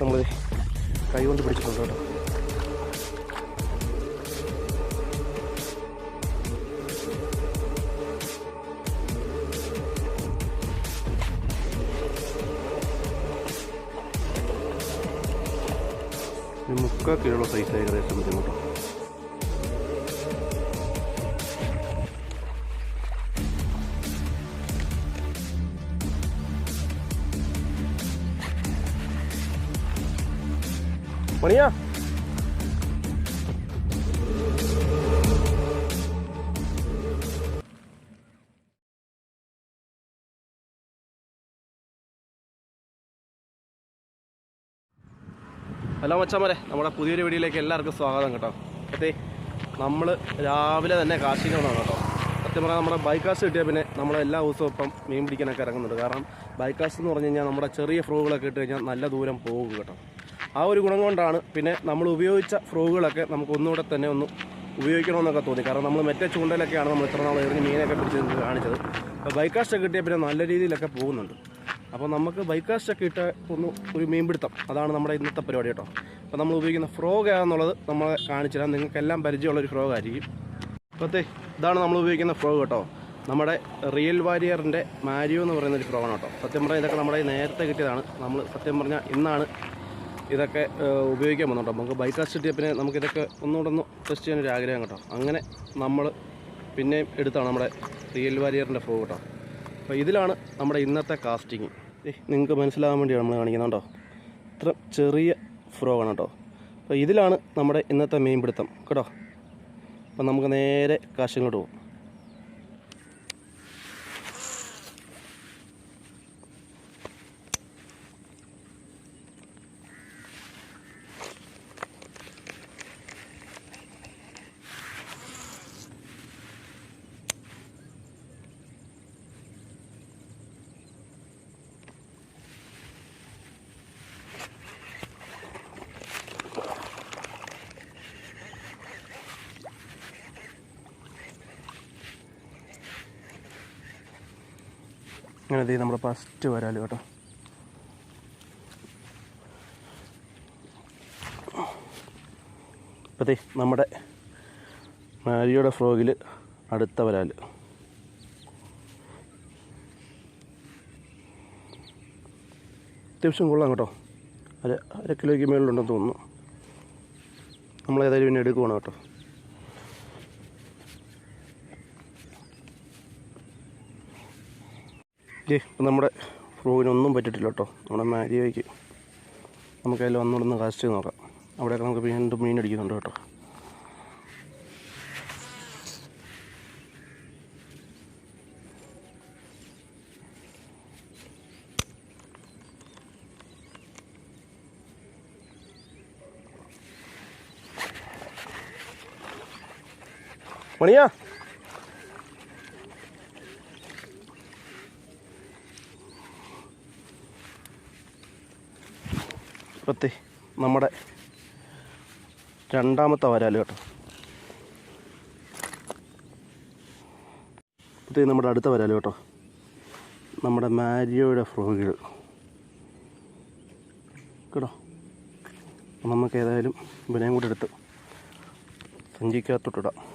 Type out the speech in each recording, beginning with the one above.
നമ്മൾ കൈ കൊണ്ട് പിടിച്ചിട്ടുണ്ട് കേട്ടോ. മുക്കാൽ കിലോ സൈസ് ഏകദേശം വരും മണിയാ ഹലോ മച്ചാമരെ നമ്മുടെ പുതിയൊരു വീഡിയോയിലേക്ക് എല്ലാവർക്കും സ്വാഗതം കേട്ടോ. അതെ നമ്മൾ രാവിലെ തന്നെ വന്നതാണ് കേട്ടോ. സത്യം പറഞ്ഞാൽ നമ്മുടെ ബൈക്കാസ് കിട്ടിയാൽ പിന്നെ നമ്മൾ എല്ലാ ദിവസവും ഇപ്പം മീൻ പിടിക്കാനൊക്കെ ഇറങ്ങുന്നുണ്ട്. കാരണം ബൈക്കാസ് എന്ന് പറഞ്ഞു കഴിഞ്ഞാൽ നമ്മുടെ ചെറിയ ഫ്രൂകളൊക്കെ ഇട്ട് കഴിഞ്ഞാൽ നല്ല ദൂരം പോകും കേട്ടോ. ആ ഒരു ഗുണം കൊണ്ടാണ് പിന്നെ നമ്മൾ ഉപയോഗിച്ച ഫ്രോഗുകളൊക്കെ നമുക്ക് ഒന്നുകൂടെ തന്നെ ഒന്ന് ഉപയോഗിക്കണമെന്നൊക്കെ തോന്നി. കാരണം നമ്മൾ മറ്റേ ചൂണ്ടലൊക്കെയാണ് നമ്മൾ ഇത്ര നാൾ എറിഞ്ഞ് മീനൊക്കെ പിടിച്ച് കാണിച്ചത്. അപ്പോൾ ബൈക്കാസ്റ്റൊക്കെ കിട്ടിയാൽ പിന്നെ നല്ല രീതിയിലൊക്കെ പോകുന്നുണ്ട്. അപ്പോൾ നമുക്ക് ബൈക്കാസ്റ്റൊക്കെ ഇട്ട് ഒന്ന് ഒരു മീൻപിടുത്തം. അതാണ് നമ്മുടെ ഇന്നത്തെ പരിപാടി കേട്ടോ. അപ്പോൾ നമ്മൾ ഉപയോഗിക്കുന്ന ഫ്രോഗ് ഏതാന്നുള്ളത് നമ്മൾ കാണിച്ചു തരാം നിങ്ങൾക്കെല്ലാം പരിചയമുള്ളൊരു ഫ്രോഗ് ആയിരിക്കും. അപ്പോഴത്തെ ഇതാണ് നമ്മൾ ഉപയോഗിക്കുന്ന ഫ്രോഗ് കേട്ടോ. നമ്മുടെ റിയൽ വാരിയറിന്റെ മാരിയോ എന്ന് പറയുന്ന ഒരു ഫ്രോഗാണ് കേട്ടോ. സത്യം പറഞ്ഞാൽ ഇതൊക്കെ നമ്മുടെ നേരത്തെ കിട്ടിയതാണ്. നമ്മൾ സത്യം പറഞ്ഞാൽ ഇന്നാണ് ഇതൊക്കെ ഉപയോഗിക്കാൻ പോകുന്നുണ്ട്. നമുക്ക് ബൈക്കാസ്റ്റ് കിട്ടിയ പിന്നെ നമുക്കിതൊക്കെ ഒന്നുകൂടെ ഒന്ന് ടെസ്റ്റ് ചെയ്യാനൊരു ആഗ്രഹം കേട്ടോ. അങ്ങനെ നമ്മൾ പിന്നെയും എടുത്താണ് നമ്മുടെ റിയൽ വാരിയറിന്റെ ഫ്രോഗ് കേട്ടോ. അപ്പോൾ ഇതിലാണ് നമ്മുടെ ഇന്നത്തെ കാസ്റ്റിങ് നിങ്ങൾക്ക് മനസ്സിലാകാൻ വേണ്ടിയാണ് നമ്മൾ കാണിക്കുന്നുണ്ടോ ഇത്ര ചെറിയ ഫ്രോ ആണ് കേട്ടോ. അപ്പോൾ ഇതിലാണ് നമ്മുടെ ഇന്നത്തെ മീൻ പിടുത്തം കേട്ടോ. അപ്പം നമുക്ക് നേരെ കാശിങ്ങോട്ട് പോകും അങ്ങനെ ദേ നമ്മുടെ ഫസ്റ്റ് വരാൽ കേട്ടോ. അപ്പത്തേ നമ്മുടെ മാരിയുടെ ഫ്രോഗിൽ അടുത്ത വരാൽ. അത്യാവശ്യം കൊള്ളാം കേട്ടോ. അര അര കിലോയ്ക്ക് മേളിലുണ്ടെന്ന് തോന്നുന്നു. നമ്മളേതായാലും പിന്നെ എടുക്കുവാണ് കേട്ടോ. ഇപ്പം നമ്മുടെ ഫ്രോഗിനൊന്നും പറ്റിയിട്ടില്ല കേട്ടോ. നമ്മുടെ മാരിയോയ്ക്ക് നമുക്ക് അതിൽ ഒന്നുകൂടെ ഒന്ന് കാസ്റ്റ് ചെയ്ത് നോക്കാം. അവിടെയൊക്കെ നമുക്ക് വീണ്ടും മീൻ അടിക്കുന്നുണ്ട് കേട്ടോ. മണിയാ? ഇപ്പത്തെ നമ്മുടെ രണ്ടാമത്തെ വരാൽ കേട്ടോ. ഇപ്പത്തെ നമ്മുടെ അടുത്ത വരാൽ കേട്ടോ. നമ്മുടെ മാരിയോയുടെ ഫ്രോഗുകൾ. കേട്ടോ? നമുക്ക് ഏതായാലും ഇവനെയും കൂടെ എടുത്ത് സഞ്ചിക്കകത്തോട്ടിടാം.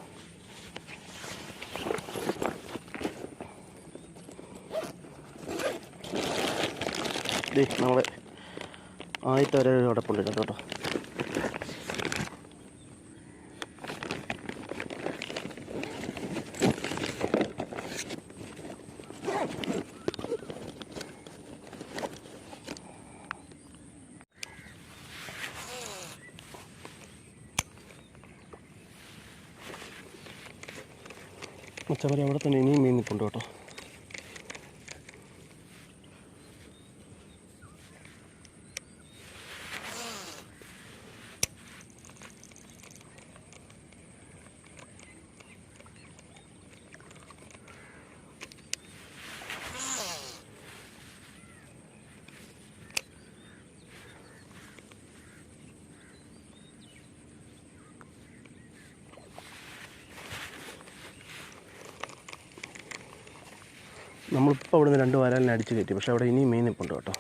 നമ്മളെ ആദ്യത്തെ ഒരു പുള്ളിട്ട് കേട്ടോ. മച്ചവരെ അവിടെ തന്നെ ഇനിയും മീൻ നിൽപ്പുണ്ട് കേട്ടോ. നമ്മളിപ്പോൾ അവിടെ നിന്ന് രണ്ട് വരാലിനെ അടിച്ച് കയറ്റി. പക്ഷേ അവിടെ ഇനിയും മീൻ ഉണ്ട് കേട്ടോ.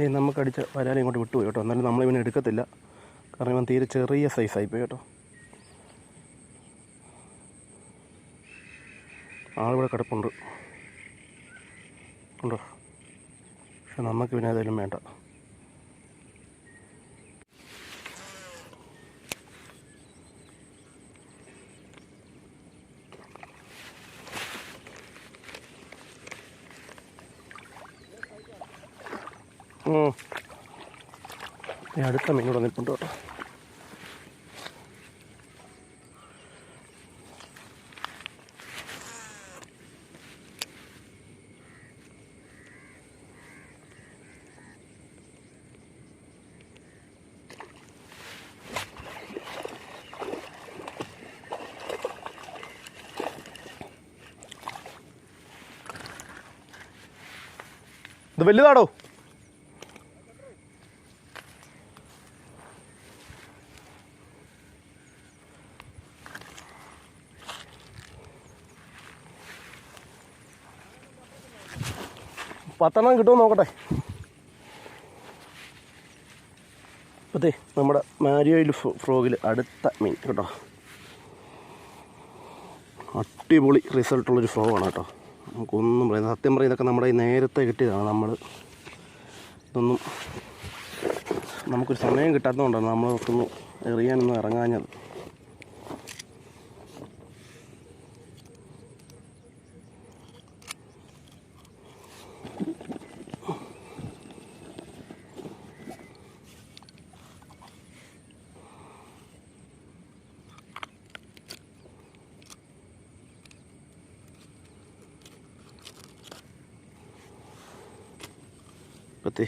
ഏ നമുക്കടിച്ച വരാലും ഇങ്ങോട്ട് വിട്ടുപോയി കേട്ടോ. എന്നാലും നമ്മളിവനെ എടുക്കത്തില്ല. കാരണം ഇവൻ തീരെ ചെറിയ സൈസായിപ്പോയി കേട്ടോ. ആളിവിടെ കിടപ്പുണ്ട്. ഉണ്ടോ? പക്ഷെ നമുക്ക് പിന്നെ ഏതായാലും വേണ്ട. അടുത്ത മീനോട് നിൽപ്പുണ്ട് കേട്ടോ. വലുതാടോ? പത്തെണ്ണം കിട്ടുമോ നോക്കട്ടെ. അതെ നമ്മുടെ മാരിയോയിൽ ഫ്രോഗിൽ അടുത്ത മീൻ കേട്ടോ. അടിപൊളി റിസൾട്ടുള്ളൊരു ഫ്രോഗാണ് കേട്ടോ. നമുക്കൊന്നും പറയാം. സത്യം പറയും ഇതൊക്കെ നമ്മുടെ ഈ നേരത്തെ കിട്ടിയതാണ് നമ്മൾ ഇതൊന്നും നമുക്കൊരു സമയം കിട്ടാത്തതുകൊണ്ടാണ് നമ്മളൊന്നും എറിയാനൊന്നും ഇറങ്ങാഞ്ഞത്. പത്തേ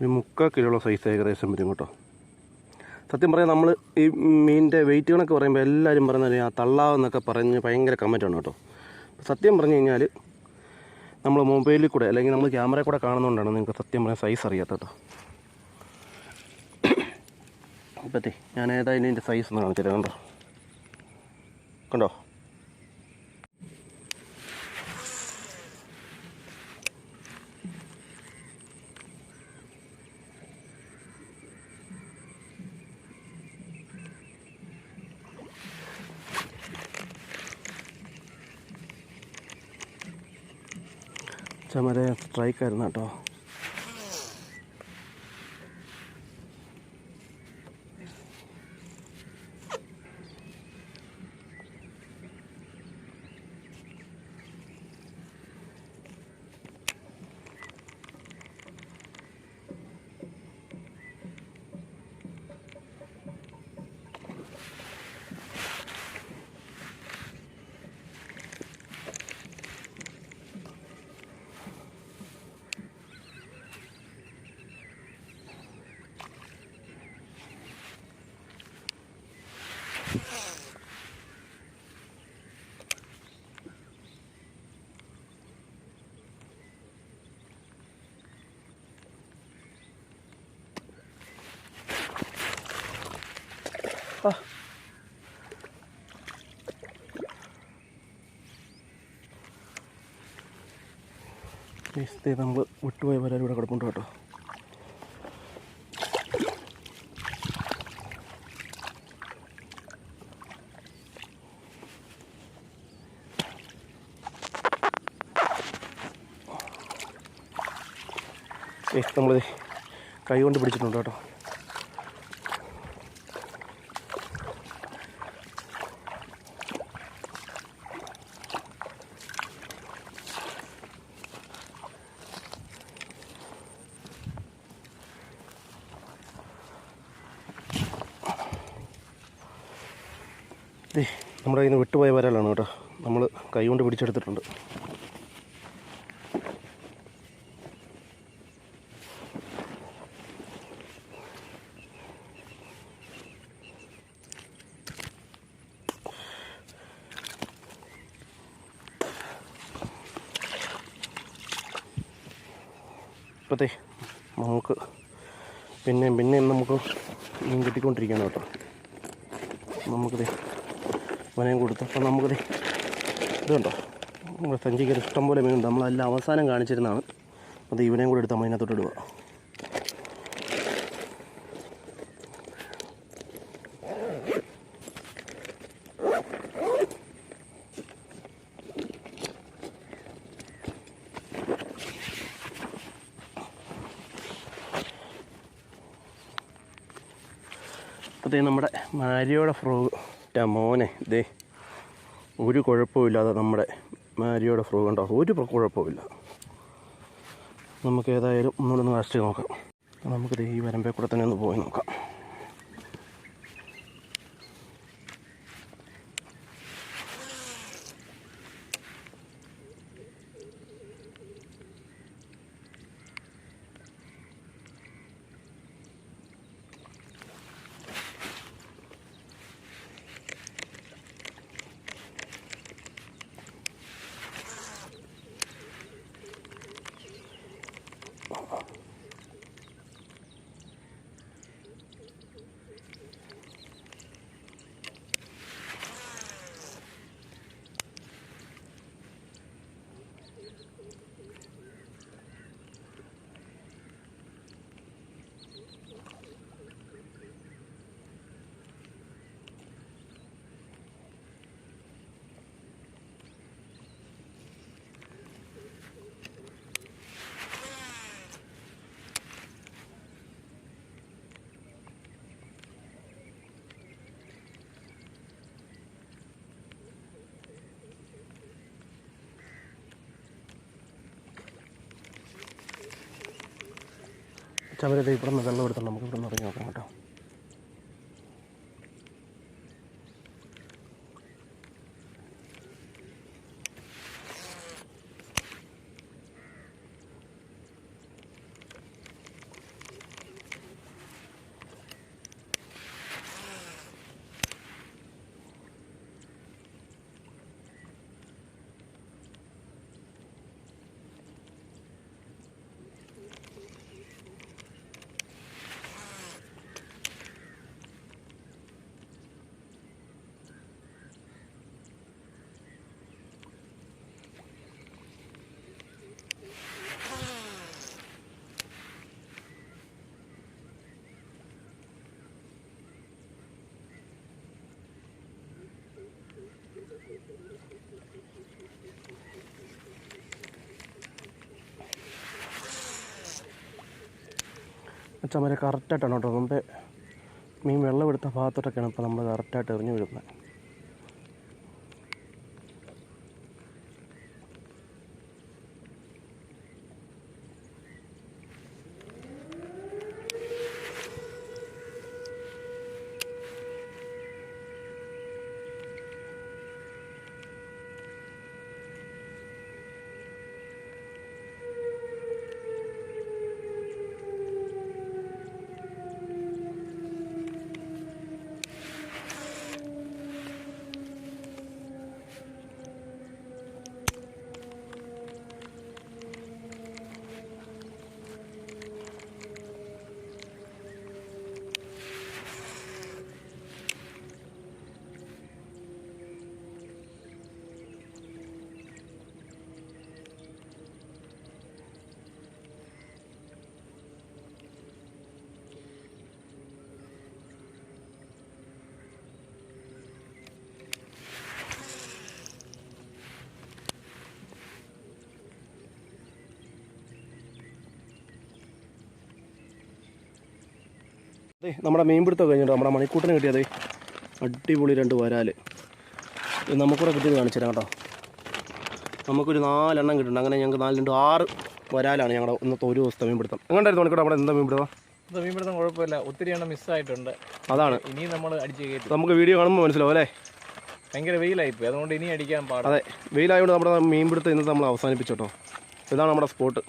ഒരു മുക്കാൽ കിലോയുള്ള സൈസ് ഏകദേശം വരും കേട്ടോ. സത്യം പറയാം നമ്മൾ ഈ മീനിന്റെ വെയിറ്റ് കണക്ക് പറയുമ്പോൾ എല്ലാവരും പറയുന്നത് ആ തള്ളാവെന്നൊക്കെ പറഞ്ഞ് ഭയങ്കര കമന്റാണ് കേട്ടോ. സത്യം പറഞ്ഞു കഴിഞ്ഞാൽ നമ്മൾ മൊബൈലിൽ കൂടെ അല്ലെങ്കിൽ നമ്മൾ ക്യാമറയിൽ കൂടെ കാണുന്നതുകൊണ്ടാണ് നിങ്ങൾക്ക് സത്യം പറയാൻ സൈസ് അറിയാത്ത കേട്ടോ. ഇപ്പത്തേ ഞാൻ ഏതായാലും ഇതിന്റെ സൈസ് ഒന്ന് കാണിച്ചു തരാം കണ്ടോ? കണ്ടോ? ചമര സ്ട്രൈക്കായിരുന്നു കേട്ടോ. നമ്മൾ വിട്ടുപോയ വരാൻ ഇവിടെ കിടപ്പുണ്ട് കേട്ടോ. നമ്മൾ കൈ കൊണ്ട് പിടിച്ചിട്ടുണ്ട് കേട്ടോ. നമ്മുടെ കയ്യിൽ നിന്ന് വിട്ടുപോയ വരലാണ് കേട്ടോ. നമ്മൾ കൈ കൊണ്ട് പിടിച്ചെടുത്തിട്ടുണ്ട്. ഇപ്പോഴത്തെ നമുക്ക് പിന്നെയും പിന്നെയും നമുക്ക് മീൻ കിട്ടിക്കൊണ്ടിരിക്കുകയാണ് കേട്ടോ. നമുക്കിത് വനയും കൊടുത്തു. അപ്പം നമുക്കത് ഇതുണ്ടോ? നമ്മുടെ സഞ്ചിക്കൊരു ഇഷ്ടം പോലെ മീനുണ്ട്. നമ്മളെല്ലാം അവസാനം കാണിച്ചിരുന്നതാണ്. അത് ഇവനെയും കൂടെ എടുത്ത് നമ്മൾ ഇതിനകത്തോട്ട് ഇടുക. നമ്മുടെ മാരിയോടെ ഫ്രോഗ് ടാ മോനെ ദേ ഒരു കുഴപ്പമില്ലാതെ നമ്മുടെ മാരിയോടെ ഫ്രൂ കണ്ടോ? ഒരു കുഴപ്പമില്ല നമുക്ക് ഏതായാലും ഒന്നുകൂടെ ഒന്ന് കഷ്ടി നോക്കാം. നമുക്ക് ഈ വരമ്പേ കൂടെ തന്നെ ഒന്ന് പോയി നോക്കാം. ചവരത് ഇവിടെ നിന്ന് വെള്ളം എടുത്തോണ്ട് നമുക്ക് ഇവിടെ നിന്ന് ഇറങ്ങി നോക്കാം കേട്ടോ. ചമര കറക്റ്റായിട്ടാണ് കേട്ടോ. മുമ്പേ മീൻ വെള്ളമെടുത്ത ഭാഗത്തോട്ടൊക്കെയാണ് ഇപ്പോൾ നമ്മൾ കറക്റ്റായിട്ട് എറിഞ്ഞു വിടുന്നത് നമ്മുടെ മീൻപിടുത്തം കഴിഞ്ഞിട്ടോ നമ്മുടെ മണിക്കൂട്ടിന് കിട്ടിയത് അടിപൊളി രണ്ട് വരാൽ ഇത് നമുക്കൂടെ കിട്ടിയത് കാണിച്ചു തരാം കേട്ടോ. നമുക്കൊരു നാലെണ്ണം കിട്ടുന്നുണ്ട്. അങ്ങനെ ഞങ്ങൾക്ക് നാല് രണ്ട് ആറ് വരാലാണ് ഞങ്ങളുടെ ഇന്നത്തെ ഒരു ദിവസത്തെ മീൻപിടുത്തം. എങ്ങോട്ടായിരുന്നു മണിക്കൂടെ നമ്മുടെ എന്താ മീൻപിടുത്തം? ഇത് മീൻപിടുത്തം കുഴപ്പമില്ല. ഒത്തിരി എണ്ണം മിസ്സായിട്ടുണ്ട്. അതാണ്. ഇനി നമ്മൾ അടിച്ച് കയറ്റി. നമുക്ക് വീഡിയോ കാണുമ്പോൾ മനസ്സിലാവും അല്ലേ? ഭയങ്കര വെയിലായിപ്പോയി അതുകൊണ്ട് ഇനി അടിക്കാൻ പാടില്ല. അതെ. വെയിലായതുകൊണ്ട് നമ്മുടെ മീൻപിടുത്തം ഇന്നത്തെ നമ്മൾ അവസാനിപ്പിച്ചോട്ടോ ഇതാണ് നമ്മുടെ സ്പോട്ട്.